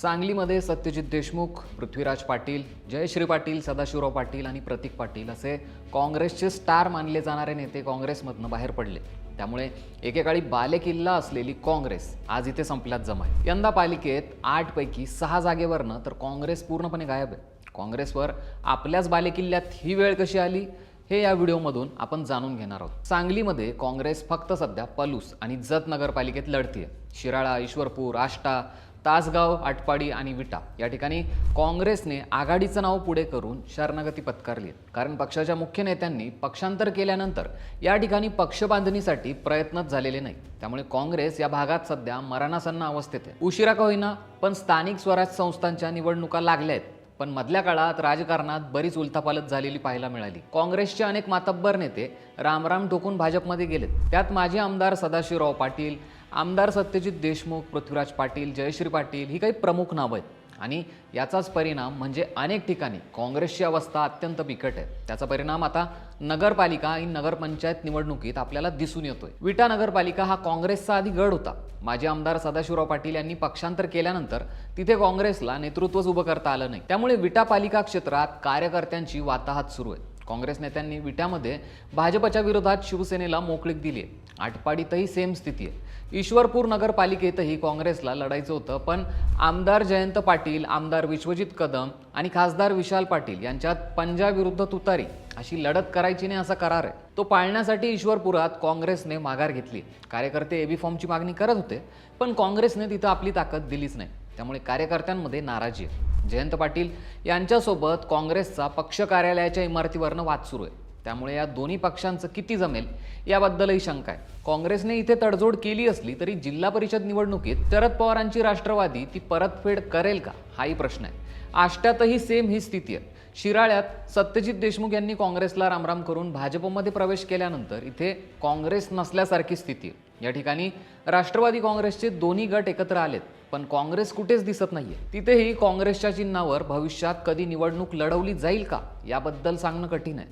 सांगलीमध्ये सत्यजित देशमुख पृथ्वीराज पाटील जयश्री पाटील सदाशिवराव पाटील आणि प्रतीक पाटील असे काँग्रेसचे स्टार मानले जाणारे नेते काँग्रेसमधनं बाहेर पडले. त्यामुळे एकेकाळी बालेकिल्ला असलेली काँग्रेस आज इथे संपल्यात जमा आहे. यंदा पालिकेत आठपैकी सहा जागेवरनं तर काँग्रेस पूर्णपणे गायब आहे. काँग्रेसवर आपल्याच बालेकिल्ल्यात ही वेळ कशी आली? हे या व्हिडिओमधून आपण जाणून घेणार आहोत. सांगलीमध्ये काँग्रेस फक्त सध्या पलूस आणि जत नगरपालिकेत लढतीये. शिराळा ईश्वरपूर आष्टा तासगाव आटपाडी आणि विटा या ठिकाणी काँग्रेसने आघाडीचं नाव पुढे करून शरणगती पत्कारली. कारण पक्षाच्या मुख्य नेत्यांनी पक्षांतर केल्यानंतर या ठिकाणी पक्ष बांधणीसाठी प्रयत्नच झालेले नाही त्यामुळे काँग्रेस या भागात सध्या मरणासन्न अवस्थेत आहे. उशिरा का होईना पण स्थानिक स्वराज संस्थांच्या निवडणुका लागल्या आहेत. पण मधल्या काळात राजकारणात बरीच उलथापालत झालेली पाहायला मिळाली. काँग्रेसचे अनेक मातब्बर नेते रामराम ठोकून भाजपमध्ये गेलेत. त्यात माजी आमदार सदाशिवराव पाटील आमदार सत्यजित देशमुख पृथ्वीराज पाटील जयश्री पाटील ही काही प्रमुख नावं आहेत. आणि याचाच परिणाम म्हणजे अनेक ठिकाणी काँग्रेसची अवस्था अत्यंत बिकट आहे. त्याचा परिणाम आता नगरपालिका आणि नगरपंचायत निवडणुकीत आपल्याला दिसून येतोय. विटा नगरपालिका हा काँग्रेसचा आधी गड होता. माजी आमदार सदाशिवराव पाटील यांनी पक्षांतर केल्यानंतर तिथे काँग्रेसला नेतृत्वच उभं करता आलं नाही. त्यामुळे विटा पालिका क्षेत्रात कार्यकर्त्यांची वाताहत सुरू आहे. काँग्रेस नेत्यांनी विट्यामध्ये भाजपच्या विरोधात शिवसेनेला मोकळीक दिली आहे आटपाडीतही सेम स्थिती आहे. ईश्वरपूर नगरपालिकेतही काँग्रेसला लढायचं होतं पण आमदार जयंत पाटील आमदार विश्वजित कदम आणि खासदार विशाल पाटील यांच्यात पंजाविरुद्ध तुतारी अशी लढत करायची नाही असा करार आहे. तो पाळण्यासाठी ईश्वरपुरात काँग्रेसने माघार घेतली. कार्यकर्ते एबी फॉर्मची मागणी करत होते पण काँग्रेसने तिथं आपली ताकद दिलीच नाही. त्यामुळे कार्यकर्त्यांमध्ये नाराजी आहे. जयंत पाटील यांच्यासोबत काँग्रेसचा पक्ष कार्यालयाच्या इमारतीवरनं वाद सुरू आहे. त्यामुळे या दोन्ही पक्षांचं किती जमेल याबद्दलही शंका आहे. काँग्रेसने इथे तडजोड केली असली तरी जिल्हा परिषद निवडणुकीत शरद पवारांची राष्ट्रवादी ती परतफेड करेल का? हाही प्रश्न आहे. आष्ट्यातही सेम ही स्थिती आहे. शिराळ्यात सत्यजित देशमुख यांनी काँग्रेसला रामराम करून भाजपमध्ये प्रवेश केल्यानंतर इथे काँग्रेस नसल्यासारखी स्थिती. या ठिकाणी राष्ट्रवादी काँग्रेसचे दोन्ही गट एकत्र आलेत पण काँग्रेस कुठेच दिसत नाहीये. तिथेही काँग्रेसच्या चिन्हावर भविष्यात कधी निवडणूक लढवली जाईल का याबद्दल सांगणं कठीण आहे.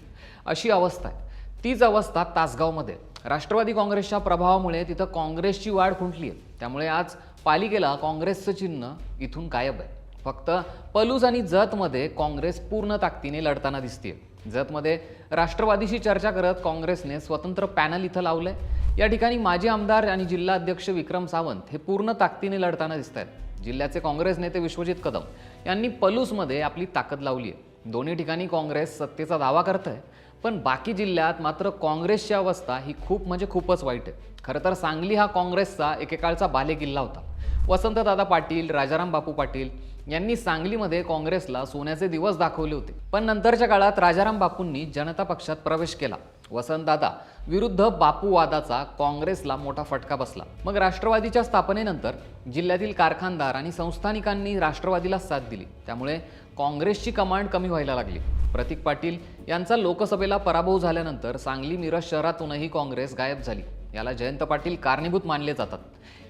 अशी अवस्था आहे. तीच अवस्था तासगावमध्ये. राष्ट्रवादी काँग्रेसच्या प्रभावामुळे तिथं काँग्रेसची वाढ खुंटली आहे त्यामुळे आज पालिकेला काँग्रेसचं चिन्ह इथून गायब आहे. फक्त पलूस आणि जतमध्ये काँग्रेस पूर्ण ताकदीने लढताना दिसते जतमध्ये राष्ट्रवादीशी चर्चा करत काँग्रेसने स्वतंत्र पॅनल इथं लावलंय. या ठिकाणी माजी आमदार आणि जिल्हा अध्यक्ष विक्रम सावंत हे पूर्ण ताकदीने लढताना दिसत आहेत जिल्ह्याचे काँग्रेस नेते विश्वजित कदम यांनी पलूसमध्ये आपली ताकद लावली आहे दोन्ही ठिकाणी काँग्रेस सत्तेचा दावा करत आहे पण बाकी जिल्ह्यात मात्र काँग्रेसची अवस्था ही खूप म्हणजे खूपच वाईट आहे. खरं तर सांगली हा काँग्रेसचा एकेकाळचा बालेकिल्ला होता. वसंतदादा पाटील राजाराम बापू पाटील यांनी सांगलीमध्ये काँग्रेसला सोन्याचे दिवस दाखवले होते. पण नंतरच्या काळात राजाराम बापूंनी जनता पक्षात प्रवेश केला. वसंतदादा विरुद्ध बापूवादाचा काँग्रेसला मोठा फटका बसला. मग राष्ट्रवादीच्या स्थापनेनंतर जिल्ह्यातील कारखानदार आणि संस्थानिकांनी राष्ट्रवादीला साथ दिली. त्यामुळे काँग्रेसची कमांड कमी व्हायला लागली. प्रतीक पाटील यांचा लोकसभेला पराभव झाल्यानंतर सांगली मिरज शहरातूनही काँग्रेस गायब झाली. याला जयंत पाटील कारणीभूत मानले जातात.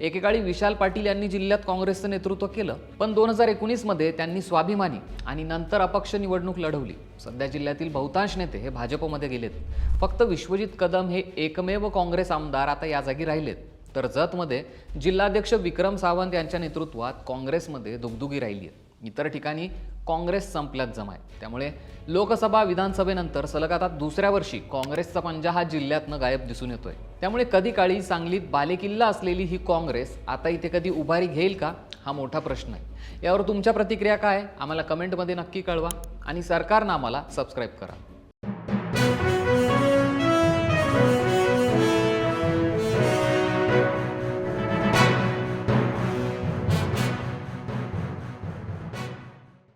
एकेकाळी विशाल पाटील यांनी जिल्ह्यात काँग्रेसचं नेतृत्व केलं पण दोन हजार एकोणीसमध्ये त्यांनी स्वाभिमानी आणि नंतर अपक्ष निवडणूक लढवली. सध्या जिल्ह्यातील बहुतांश नेते हे भाजपमध्ये गेलेत. फक्त विश्वजित कदम हे एकमेव काँग्रेस आमदार आता या जागी राहिलेत. तर जतमध्ये जिल्हाध्यक्ष विक्रम सावंत यांच्या नेतृत्वात काँग्रेसमध्ये दुगदुगी राहिली आहे. इतर ठिकाणी काँग्रेस संपल्यात जमाय. त्यामुळे लोकसभा विधानसभेनंतर सलग आता दुसऱ्या वर्षी काँग्रेसचा पंजा हा जिल्ह्यातनं गायब दिसून येतोय. त्यामुळे कधी काळी सांगलीत बालेकिल्ला असलेली ही काँग्रेस आता इथे कधी उभारी घेईल का? हा मोठा प्रश्न आहे. यावर तुमच्या प्रतिक्रिया काय? आम्हाला कमेंटमध्ये नक्की कळवा आणि सरकारनं आम्हाला सबस्क्राईब करा.